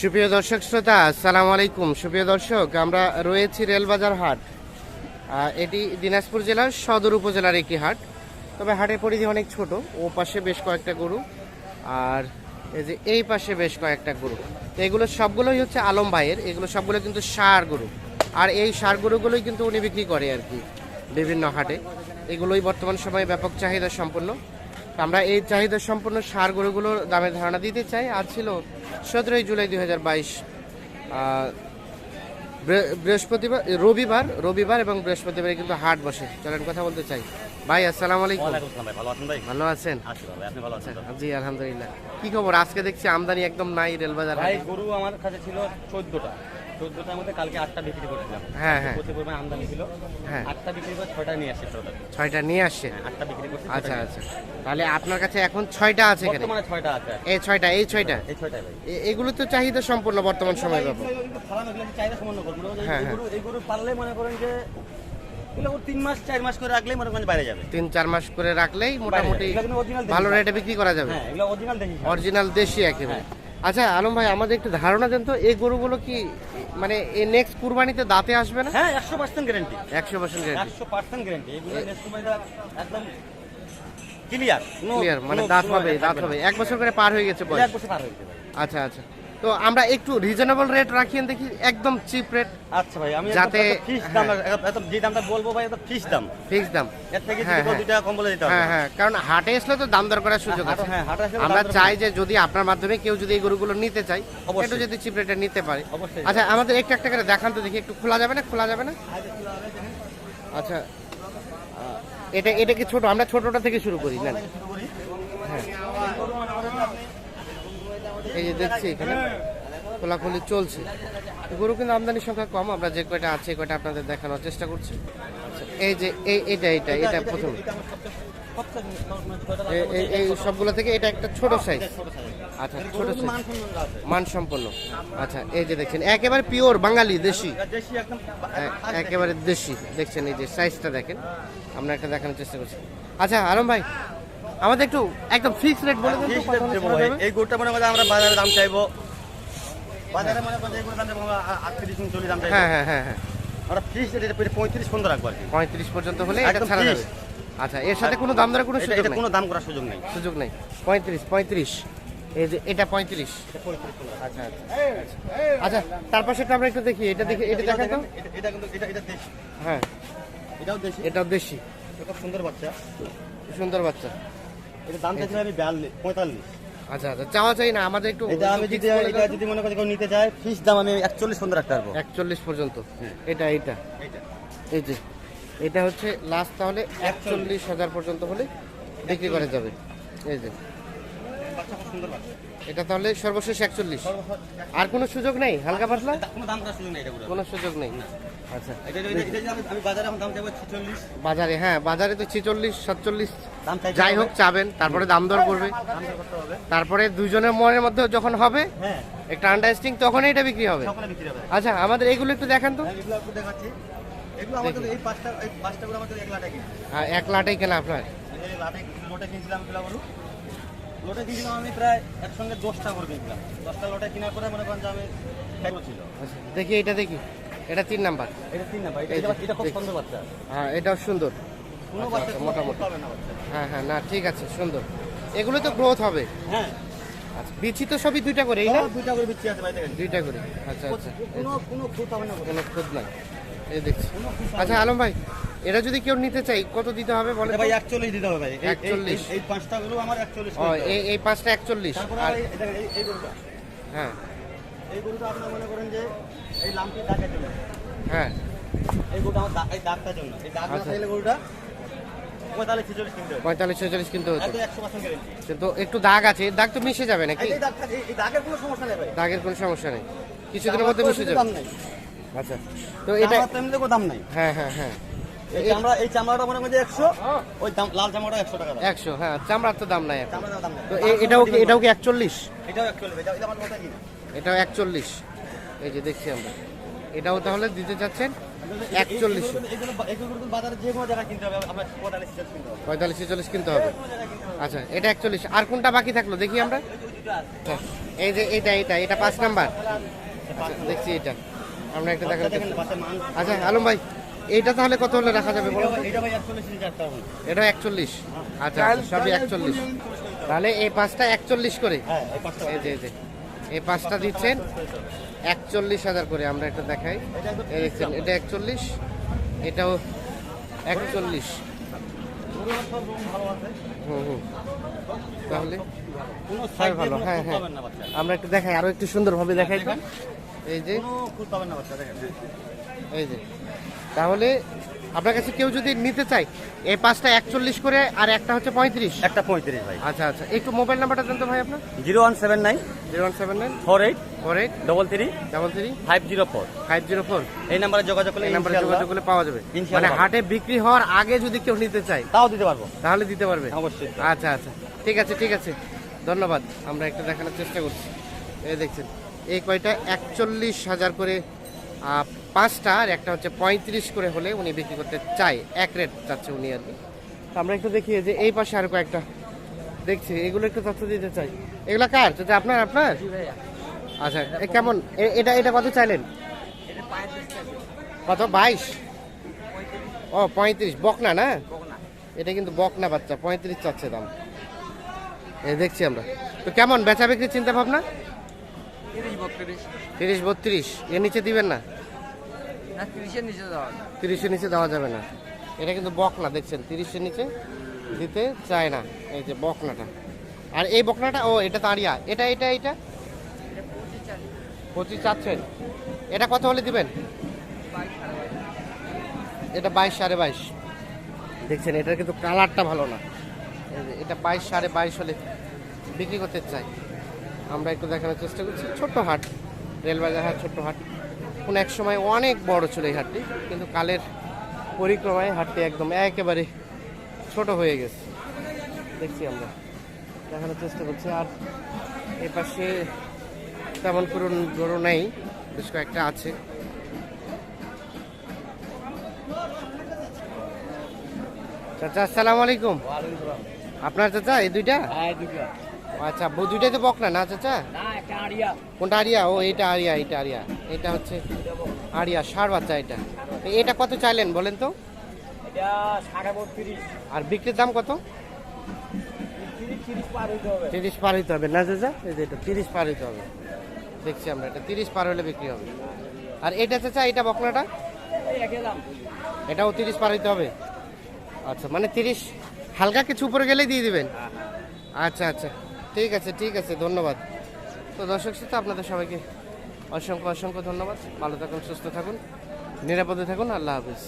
সুপ্রিয় দর্শক শ্রোতা, আসসালামু আলাইকুম। সুপ্রিয় দর্শক, আমরা রয়েছি রেলবাজার হাট। এটি দিনাজপুর জেলার সদর উপজেলার একটি হাট। তবে হাটের পরিধি অনেক ছোট। ও পাশে বেশ কয়েকটা গরু। আর এই যে এই পাশে বেশ কয়েকটা গরু। এগুলো সবগুলোই হচ্ছে আলম ভাইয়ের। এগুলো সবগুলো কিন্তু সার গরু। আর এই সার গরুগুলোই কিন্তু উনি বিক্রি করে আর কি বিভিন্ন হাটে। এগুলোই বর্তমান সময়ে ব্যাপক চাহিদা সম্পন্ন। আমরা এই চাহিদা সম্পন্ন সার গরুগুলোর দামের ধারণা দিতে চাই। আজ ছিল সতেরোই জুলাই দুই হাজার বাইশ বৃহস্পতিবার রবিবার রবিবার এবং বৃহস্পতিবার কিন্তু হাট বসে। চলেন কথা বলতে চাই। ভাই আসসালামু আলাইকুম। ভালো আছেন ভাই? ভালো আছেন? আপনি ভালো আছেন? জি আলহামদুলিল্লাহ। কি খবর? আজকে দেখছি আমদানি একদম নাই রেলবাজার। গরু আমার কাছে ছিল চোদ্দটা। চোদ্দটার মধ্যে কালকে আটটা বিক্রি করেছিলাম হ্যাঁ, হ্যাঁ। প্রচুর পরিমাণে আমদানি ছিল। হ্যাঁ। আটটা বিক্রি করে ছয়টা নিয়ে আসছে টোটাল। ছয়টা নিয়ে আসছে? আটটা বিক্রি করছি আচ্ছা আচ্ছা। তাহলে আপনার কাছে এখন ছয়টা আছে এখানে? বর্তমানে ছয়টা আছে। এই ছয়টা এই ছয়টা? এই ভাই। এগুলো তো চাহিদা সম্পূর্ণ বর্তমান সময় চাহিদা করব হ্যাঁ, এই হ্যাঁ। গরু পারলে মনে করেন যে তিন মাস চার মাস করে রাখলেই যে বাইরে যাবে। তিন চার মাস করে রাখলেই মোটামুটি ভালো রেটে বিক্রি করা যাবে। হ্যাঁ অরিজিনাল দেশি একেবারে। হ্যাঁ। আচ্ছা আলম ভাই আমাদের একটু ধারণা দেন তো এই গরুগুলো কি মানে এই নেক্সট কুরবানিতে দাঁতে আসবে না? হ্যাঁ একশো পার্সেন্ট গ্যারেন্টি একশো পার্সেন্ট গ্যারান্টি একশো পার্সেন্ট গ্যারেন্টি এগুলো নেক্সট কুরবানিতে একদম ক্লিয়ার ক্লিয়ার মানে দাঁত হবে দাঁত হবে। এক বছর করে পার হয়ে গেছে বয়স। এক বছর পার হয়ে গেছে। আচ্ছা আচ্ছা। তো আমরা একটু রিজনেবল রেট রাখিয়ে দেখি একদম চিপ রেট আচ্ছা ভাই আমি যাতে- ফিস দাম এত যে দামটা বলব ভাই এত ফিস দাম। ফিক্স দাম। এর থেকে হ্যাঁ, যদি হ্যাঁ। দুই টাকা কম বলে দিতে হবে। হ্যাঁ হ্যাঁ। কারণ হাটে আসলে তো দাম দর করার সুযোগ আছে। হ্যাঁ, হাটে আসলে আমরা চাই যে যদি আপনার মাধ্যমে কেউ যদি এই গরুগুলো নিতে চাই। একটু যদি চিপ রেটে নিতে পারে। অবশ্যই। আচ্ছা আমাদের একটু একটা করে দেখান তো দেখি একটু খোলা যাবে না? খোলা যাবে না? আচ্ছা এটা এটা কি ছোট? আমরা ছোটটা থেকে শুরু করি না হ্যাঁ। এই যে দেখছি এখানে খোলাখুলি চলছে। গরু কিন্তু আমদানির সংখ্যা কম আমরা যে কয়টা আছে কয়টা আপনাদের দেখানোর চেষ্টা করছি। আচ্ছা, এই যে এই এটা এটা এটা প্রথম এই- এই সবগুলো থেকে এটা একটা ছোট সাইজ আচ্ছা ছোট সাইজ মানসম্পন্ন আচ্ছা এই যে দেখছেন একেবারে পিওর বাঙালি দেশি। একেবারে দেশি। দেখছেন এই যে সাইজটা দেখেন। আমরা একটা দেখানোর চেষ্টা করছি। আচ্ছা আলম ভাই আমাদের একটু একদম ফিক্স রেট বলে দেন দেবো এই গরুটা মনে করেন আমরা বাজারে দাম চাইব। বাজারে মনে করেন যে এই গরুর দাম চাইব আটত্রিশ দাম চাইব। হ্যাঁ হ্যাঁ হ্যাঁ হ্যাঁ। আমরা ফিস এটা পঁয়ত্রিশ পনেরো রাখব আর কি। পঁয়ত্রিশ পর্যন্ত হলে এটা একদম ছাড়া যাবে। আচ্ছা এর সাথে কোনো দাম দরের কোনো সুযোগ এটা নেই? কোনো দাম করার সুযোগ নেই। সুযোগ নেই। পঁয়ত্রিশ পঁয়ত্রিশ। এই যে এটা পঁয়ত্রিশ। আচ্ছা আচ্ছা। আচ্ছা তার পাশে আমরা একটু দেখি। এটা দেখি এটা দেখা তো। এটা- কিন্তু এটা এটা দেশি। হ্যাঁ। এটাও দেশি। এটাও দেশি। এটা খুব সুন্দর বাচ্চা। সুন্দর বাচ্চা। এটা দাম চাইছিলাম আমি বিয়াল্লিশ পঁয়তাল্লিশ। আচ্ছা আচ্ছা চাওয়া চাই না আমাদের একটু এটা আমি যদি এটা যদি মনে করি কেউ নিতে চায় ফিস দাম আমি একচল্লিশ পর্যন্ত রাখতে পারব। একচল্লিশ পর্যন্ত। এটা এটা। এইটা। এই যে এটা হচ্ছে লাস্ট তাহলে একচল্লিশ হাজার পর্যন্ত হলে বিক্রি করা যাবে। এই যে। সুন্দর এটা তাহলে সর্বশেষ একচল্লিশ। আর কোনো সুযোগ নেই? হালকা পাতলা? কোনো দাম করার সুযোগ নেই এটা কোনো সুযোগ নেই। আচ্ছা। আমি- বাজারে এখন দাম চাইব ছিচল্লিশ। বাজারে হ্যাঁ বাজারে তো ছিচল্লিশ সাতচল্লিশ। যাই হোক চাবেন তারপরে দাম দর করবে। তারপরে দুজনের মনের মধ্যে যখন হবে হ্যাঁ। একটা আন্ডারস্ট্যান্ডিং তখনই এটা বিক্রি হবে। আচ্ছা আমাদের এগুলো একটু দেখান তো। এক হ্যাঁ, এক লাটেই কেনা আপনার। লাটে কিনছিলাম আমি প্রায় একসঙ্গে দশটা করে কিনছিলাম। দশটা লটে কেনার পরে মনে করেন যে আমি ছিল। দেখি এটা দেখি। এটা তিন নাম্বার। এটা তিন নাম্বার। এটা এটা খুব সুন্দর বাচ্চা। হ্যাঁ এটাও সুন্দর। আচ্ছা, আচ্ছা, মোটামুটি। হ্যাঁ হ্যাঁ না ঠিক আছে সুন্দর। এগুলো তো গ্রোথ হবে। হ্যাঁ। আচ্ছা বিচি তো সবই দুইটা করে এই না? দুইটা করে বিচ্ছি আছে ভাই দেখেন। দুইটা করে আচ্ছা আচ্ছা কোনো কোনো খুঁত হবে না কোনো খুদ নাই এই দেখছি। আচ্ছা আলম ভাই এটা যদি কেউ নিতে চাই কত দিতে হবে বলে ভাই একচল্লিশ দিতে হবে ভাই। এই- এই- 41 এই- পাঁচটা গরু আমার একচল্লিশ ও এই এই পাঁচটা একচল্লিশ। তারপরে আর আর এই- দেখেন, এই- গরুটা। হ্যাঁ। এই গরুটা আপনার মনে করেন যে এই লাম্পি দাগের জন্য। হ্যাঁ। এই গরুটা আমার এই দাগটার জন্য। এই দাগ না আচ্ছা। থাকলে গরুটা পঁয়তাল্লিশ ছেচল্লিশ কিনতে কিন্তু হতো। একটু দাগ আছে দাগ তো মিশে যাবে নাকি? দাগের কোনো সমস্যা নেই কিছুদিনের মধ্যে মিশে যাবে। আচ্ছা। তো এটা আমার দাম নাই। হ্যাঁ হ্যাঁ হ্যাঁ। চামড়া এই চামড়াটা মনে একশো ওই দাম লাল একশো টাকা একশো হ্যাঁ চামড়ার তো দাম নাই তো এটাও কি এটাও কি একচল্লিশ? আমার এটাও একচল্লিশ। এই যে দেখছি আমরা। এটাও তাহলে দিতে চাচ্ছেন একচল্লিশ। এইগুলো এইগুলো বাজারে যে কোনো জায়গায় কিনতে হবে পঁয়তাল্লিশ ছেচল্লিশ কিনতে হবে। আচ্ছা এটা একচল্লিশ। আর কোনটা বাকি থাকল দেখি আমরা? আচ্ছা, এই যে এটা এটা এটা পাঁচ নাম্বার। আচ্ছা, দেখছি এটা। আমরা একটা মান। আচ্ছা আলম ভাই এইটা তাহলে কত হলে রাখা যাবে বলো? এটা একচল্লিশ আচ্ছা আচ্ছা, সবই একচল্লিশ। তাহলে এই পাঁচটা একচল্লিশ করে। হ্যাঁ এই পাঁচটা এই যে এই যে। এই পাঁচটা দিচ্ছেন। একচল্লিশ হাজার করে আমরা একটা দেখাই। দেখছেন এটা একচল্লিশ এটাও একচল্লিশ। হুম হুম। তাহলে? হ্যাঁ ভালো হ্যাঁ হ্যাঁ। আমরা একটু দেখাই আরও একটু সুন্দরভাবে দেখাই তো। এই যে? এই যে। তাহলে আপনার কাছে কেউ যদি নিতে চায় এই পাঁচটা একচল্লিশ করে আর একটা হচ্ছে পঁয়ত্রিশ? একটা পঁয়ত্রিশ ভাই। আচ্ছা আচ্ছা। একটু মোবাইল নাম্বারটা দেন তো ভাই আপনার? Zero one seven nine. Zero one seven nine. Four eight. Four eight. Double three. Double three. Five zero four. Five zero four. এই নাম্বারে যোগাযোগ করলে এই নাম্বারে যোগাযোগ করলে পাওয়া যাবে। মানে হাটে বিক্রি হওয়ার আগে যদি কেউ নিতে চায় তাও দিতে পারব। তাহলে দিতে পারবে। অবশ্যই। আচ্ছা আচ্ছা। ঠিক আছে ঠিক আছে। ধন্যবাদ। আমরা একটা দেখানোর চেষ্টা করছি। এই দেখছেন এই কয়টা? একচল্লিশ হাজার করে পাঁচটা আর একটা হচ্ছে পঁয়ত্রিশ করে হলে উনি বিক্রি করতে চায়। এক রেট চাচ্ছে উনি আর কি। তো আমরা একটু দেখি যে এই পাশে আর কয়েকটা। দেখছি এগুলো একটু তথ্য দিতে চাই। এগুলো কার? চাচা আপনার আপনার? আচ্ছা কেমন? এটা এটা কত চাইলেন? কত? বাইশ? ও পঁয়ত্রিশ। বকনা না? এটা কিন্তু বকনা বাচ্চা পঁয়ত্রিশ চাচ্ছে দাম। এই দেখছি আমরা। তো কেমন? বেচা বিক্রির চিন্তা ভাবনা তিরিশ বত্রিশ। এর নিচে দিবেন না? তিরিশের নিচে দেওয়া যাবে না। এটা কিন্তু বকনা দেখছেন? তিরিশের নিচে দিতে চায় না এই যে বকনাটা। আর এই বকনাটা ও এটা তো আরিয়া। এটা এটা এটা? পঁচিশ চাচ্ছেন। এটা কত হলে দিবেন? এটা বাইশ সাড়ে বাইশ। দেখছেন এটার কিন্তু কালারটা ভালো না। এটা বাইশ সাড়ে বাইশ হলে বিক্রি করতে চাই আমরা একটু দেখানোর চেষ্টা করছি। ছোট্ট হাট রেলবাজার হাট ছোট্ট হাট। কোন এক সময় অনেক বড় ছিল এই হাটটি কিন্তু কালের পরিক্রমায় হাটটি একদম একেবারে ছোট হয়ে গেছে। দেখছি আমরা। দেখানোর চেষ্টা করছি। আর এ পাশে তেমন করুন গরু নেই বেশ কয়েকটা আছে। চাচা আসসালামু আলাইকুম। আপনার চাচা এই দুইটা? দুইটা। আচ্ছা দুইটাই তো বকনা না চাচা? কোনটা আরিয়া ও এটা আরিয়া এটা আরিয়া এটা হচ্ছে আরিয়া ষাট বাচ্চা এটা। এটা কত চাইলেন বলেন তো? আর বিক্রির দাম কত? তিরিশ পার হইতে হবে। না চাচা? এটা তিরিশ পার হইতে হবে। দেখছি আমরা এটা তিরিশ পার হলে বিক্রি হবে। আর এটা চাচা এটা বকনাটা? এটাও তিরিশ পার হইতে হবে? আচ্ছা মানে তিরিশ হালকা কিছু উপরে গেলেই দিয়ে দিবেন? আচ্ছা আচ্ছা। ঠিক আছে ঠিক আছে, ধন্যবাদ। তো দর্শক শ্রোতা, আপনাদের সবাইকে অসংখ্য অসংখ্য ধন্যবাদ। ভালো থাকুন, সুস্থ থাকুন, নিরাপদে থাকুন। আল্লাহ হাফিজ।